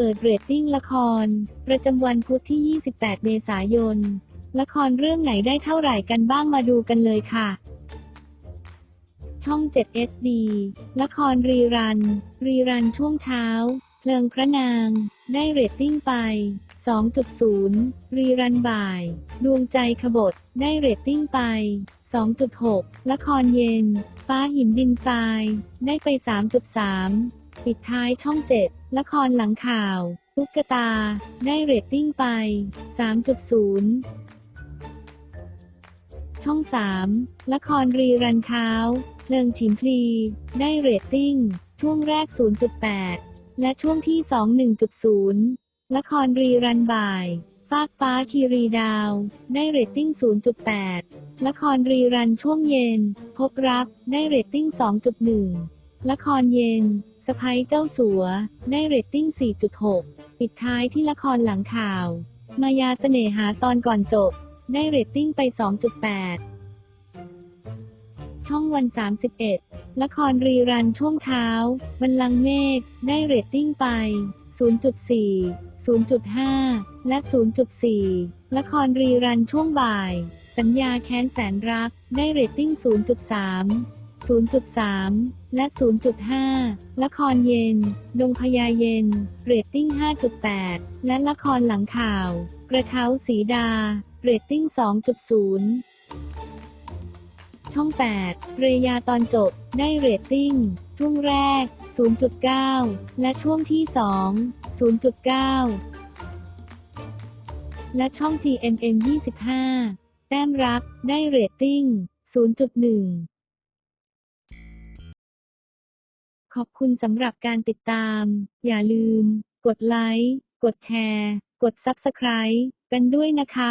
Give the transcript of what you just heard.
เปิดเรตติ้งละคร ประจำวันพุธที่ 28 เมษายน ละครเรื่องไหนได้เท่าไหร่กันบ้างมาดูกันเลยค่ะ ช่อง 7 SD ละครรีรัน รีรันช่วงเช้า เพลิงพระนาง ได้เรตติ้งไป 2.0 รีรันบ่าย ดวงใจขบฏ ได้เรตติ้งไป 2.6 ละครเย็น ฟ้าหินดินทราย ได้ไป 3.3 ปิดท้ายช่อง 7 ละครหลังข่าว ตุ๊กตา ได้เรตติ้งไป 3.0 ช่อง 3 ละครรีรันเช้า เพลิงฉิมพลี ได้เรตติ้ง ช่วงแรก 0.8 และช่วงที่ 2 1.0 ละครรีรันบ่าย ฟากฟ้าคีรีดาว ได้เรตติ้ง 0.8 ละครรีรันช่วงเย็น พบรัก ได้เรตติ้ง 2.1 ละครเย็น สะพ้ยเจ้าสัว ได้เรตติ้ง 4.6 ปิดท้ายที่ละครหลังข่าว มายาเสน่หาตอนก่อนจบ ได้เรตติ้งไป 2.8 ช่องวัน 31 ละครรีรันช่วงเช้า บันลังเมฆ ได้เรตติ้งไป 0.4 0.5 และ 0.4 ละครรีรันช่วงบ่าย สัญญาแค้นแสนรัก ได้เรตติ้ง 0.3 0.3 และ 0.5 ละครเย็น ดงพญาเย็น เรตติ้ง 5.8 และละครหลังข่าว กระเช้าสีดา เรตติ้ง 2.0 ช่อง 8 เรยาตอนจบ ได้เรตติ้ง ช่วงแรก 0.9 และช่วงที่ 2 0.9 และช่อง TNN 25 แต้มรัก ได้เรตติ้ง 0.1 ขอบคุณสำหรับการติดตาม อย่าลืม กดไลค์ กดแชร์ กด Subscribe กันด้วยนะคะ